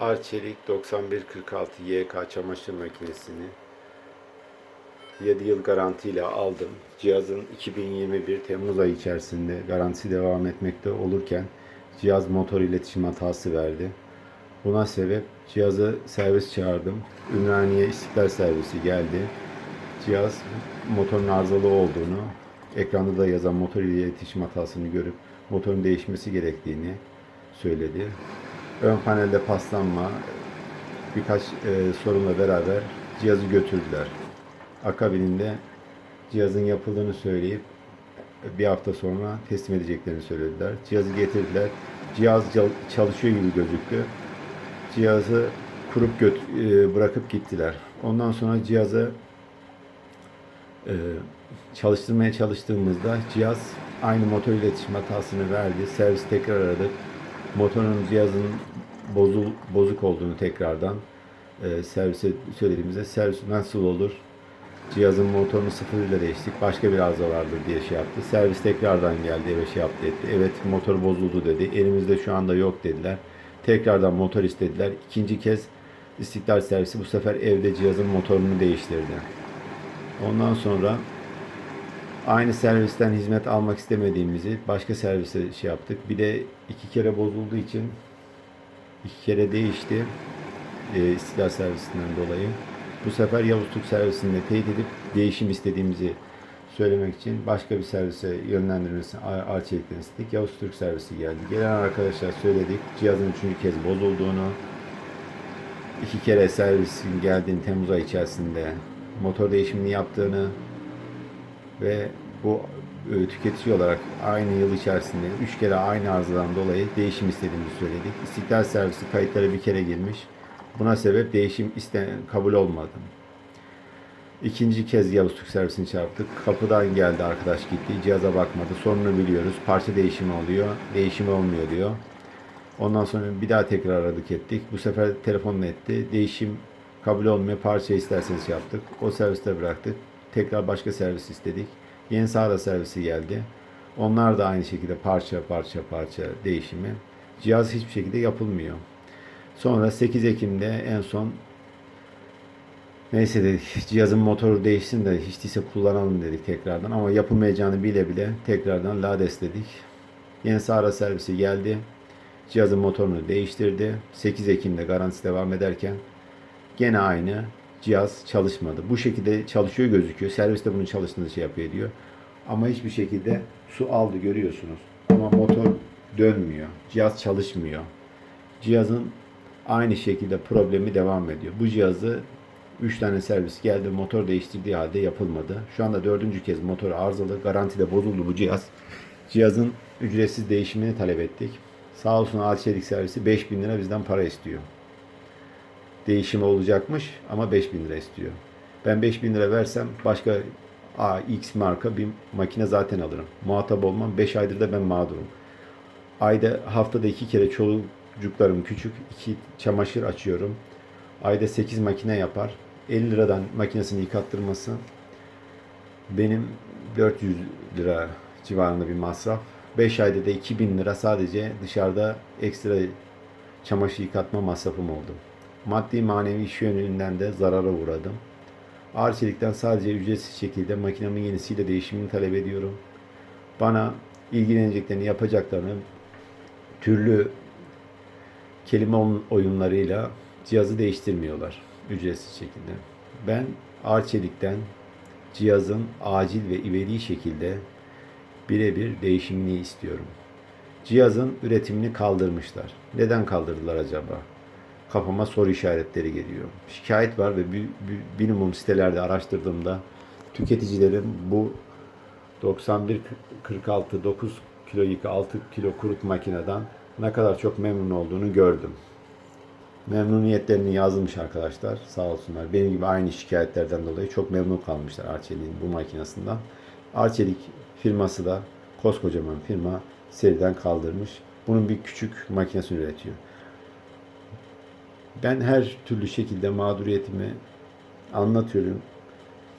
Arçelik 9146 YK çamaşır makinesini 7 yıl garantiyle aldım. Cihazın 2021 Temmuz ayı içerisinde garantisi devam etmekte olurken cihaz motor iletişim hatası verdi. Buna sebep cihazı servis çağırdım. Ümraniye İstiklal Servisi geldi. Cihaz motorun arızalı olduğunu, ekranda da yazan motor iletişim hatasını görüp motorun değişmesi gerektiğini söyledi. Ön panelde paslanma, birkaç e, sorunla beraber cihazı götürdüler. Akabininde cihazın yapıldığını söyleyip bir hafta sonra teslim edeceklerini söylediler. Cihazı getirdiler. Cihaz çalışıyor gibi gözüktü. Cihazı kurup göt- e, bırakıp gittiler. Ondan sonra cihazı e, çalıştırmaya çalıştığımızda cihaz aynı motor iletişim hatasını verdi. Servis tekrar aradık. Motorun cihazın bozul, bozuk olduğunu tekrardan e, servise söylediğimizde servis nasıl olur? Cihazın motorunu sıfırıyla değiştik. Başka bir arıza vardır diye şey yaptı. Servis tekrardan geldi eve şey yaptı etti. Evet motor bozuldu dedi. Elimizde şu anda yok dediler. Tekrardan motor istediler. İkinci kez İstiklal Servisi bu sefer evde cihazın motorunu değiştirdi. Ondan sonra aynı servisten hizmet almak istemediğimizi başka servise şey yaptık. Bir de iki kere bozulduğu için iki kere değişti e, İstiklal Servisinden dolayı. Bu sefer Yavuz Türk servisinde teyit edip değişim istediğimizi söylemek için başka bir servise yönlendirmesini Ar- Arçelik'ten istedik. Yavuz Türk servisi geldi. Gelen arkadaşlar söyledik. Cihazın üçüncü kez bozulduğunu, iki kere servisin geldiğini Temmuz ayı içerisinde motor değişimini yaptığını ve bu e, tüketici olarak aynı yıl içerisinde üç kere aynı arızadan dolayı değişim istediğimizi söyledik. İstiklal Servisi kayıtlara bir kere girmiş. Buna sebep değişim isten kabul olmadı. İkinci kez Yavuz Türk servisini çarptık. Kapıdan geldi arkadaş gitti. Cihaza bakmadı. Sorunu biliyoruz. Parça değişimi oluyor. Değişimi olmuyor diyor. Ondan sonra bir daha tekrar aradık ettik. Bu sefer telefonla etti. Değişim kabul olmuyor. Parça isterseniz yaptık. O serviste bıraktık. Tekrar başka servis istedik. Yeni sağda servisi geldi. Onlar da aynı şekilde parça parça parça değişimi. Cihaz hiçbir şekilde yapılmıyor. Sonra 8 Ekim'de en son neyse dedik cihazın motoru değişsin de hiç değilse kullanalım dedik tekrardan ama yapılmayacağını bile bile tekrardan lades dedik. Yeni Sahra servisi geldi. Cihazın motorunu değiştirdi. 8 Ekim'de garantisi devam ederken gene aynı cihaz çalışmadı. Bu şekilde çalışıyor gözüküyor. Serviste bunun çalıştığını şey yapıyor diyor. Ama hiçbir şekilde su aldı görüyorsunuz. Ama motor dönmüyor. Cihaz çalışmıyor. Cihazın aynı şekilde problemi devam ediyor. Bu cihazı 3 tane servis geldi motor değiştirdiği halde yapılmadı. Şu anda dördüncü kez motor arızalı. Garantide bozuldu bu cihaz. Cihazın ücretsiz değişimini talep ettik. Sağ olsun Alçelik servisi 5000 lira bizden para istiyor. Değişimi olacakmış ama 5000 lira istiyor. Ben 5000 lira versem başka A, X marka bir makine zaten alırım. Muhatap olmam. 5 aydır da ben mağdurum. Ayda haftada iki kere çocuklarım küçük. iki çamaşır açıyorum. Ayda 8 makine yapar. 50 liradan makinesini yıkattırması benim 400 lira civarında bir masraf. 5 ayda da 2000 lira sadece dışarıda ekstra çamaşır yıkatma masrafım oldu. Maddi manevi iş yönünden de zarara uğradım. Arçelik'ten sadece ücretsiz şekilde makinemin yenisiyle değişimini talep ediyorum. Bana ilgileneceklerini yapacaklarını türlü kelime oyun- oyunlarıyla cihazı değiştirmiyorlar ücretsiz şekilde. Ben Arçelik'ten cihazın acil ve ivedi şekilde birebir değişimini istiyorum. Cihazın üretimini kaldırmışlar. Neden kaldırdılar acaba? Kafama soru işaretleri geliyor. Şikayet var ve minimum sitelerde araştırdığımda tüketicilerin bu 91 46 9 kilo yıka 6 kilo kurut makineden ne kadar çok memnun olduğunu gördüm. Memnuniyetlerini yazılmış arkadaşlar sağ olsunlar. Benim gibi aynı şikayetlerden dolayı çok memnun kalmışlar Arçelik'in bu makinesinden. Arçelik firması da koskocaman firma seriden kaldırmış. Bunun bir küçük makinesini üretiyor. Ben her türlü şekilde mağduriyetimi anlatıyorum,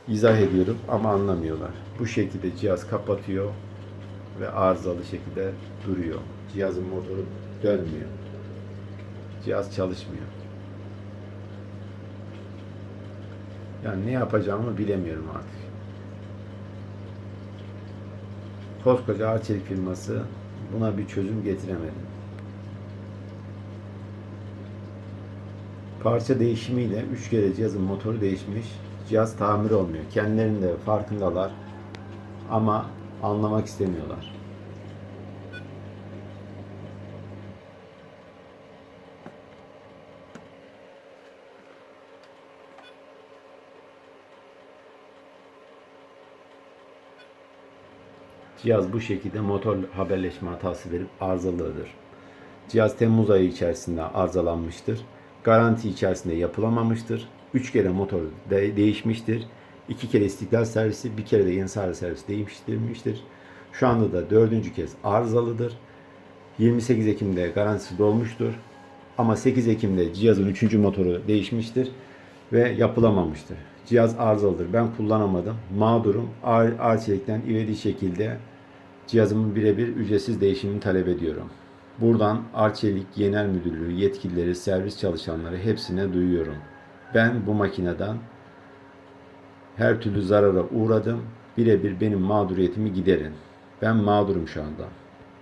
izah ediyorum ama anlamıyorlar. Bu şekilde cihaz kapatıyor ve arızalı şekilde duruyor. Cihazın motoru dönmüyor. Cihaz çalışmıyor. Yani ne yapacağımı bilemiyorum artık. Koskoca Arçelik firması buna bir çözüm getiremedi. Parça değişimiyle 3 kere cihazın motoru değişmiş. Cihaz tamir olmuyor. Kendilerinde farkındalar ama anlamak istemiyorlar. Cihaz bu şekilde motor haberleşme hatası verip arızalıdır. Cihaz Temmuz ayı içerisinde arızalanmıştır. Garanti içerisinde yapılamamıştır. 3 kere motor de- değişmiştir. 2 kere istiklal servisi, bir kere de yeni sarı servis değiştirilmiştir. Şu anda da dördüncü kez arızalıdır. 28 Ekim'de garantisi dolmuştur. Ama 8 Ekim'de cihazın 3. motoru değişmiştir ve yapılamamıştır. Cihaz arızalıdır. Ben kullanamadım. Mağdurum. Ar Arçelik'ten ivedi şekilde cihazımın birebir ücretsiz değişimini talep ediyorum. Buradan Arçelik Genel Müdürlüğü yetkilileri, servis çalışanları hepsine duyuyorum. Ben bu makineden her türlü zarara uğradım. Birebir benim mağduriyetimi giderin. Ben mağdurum şu anda.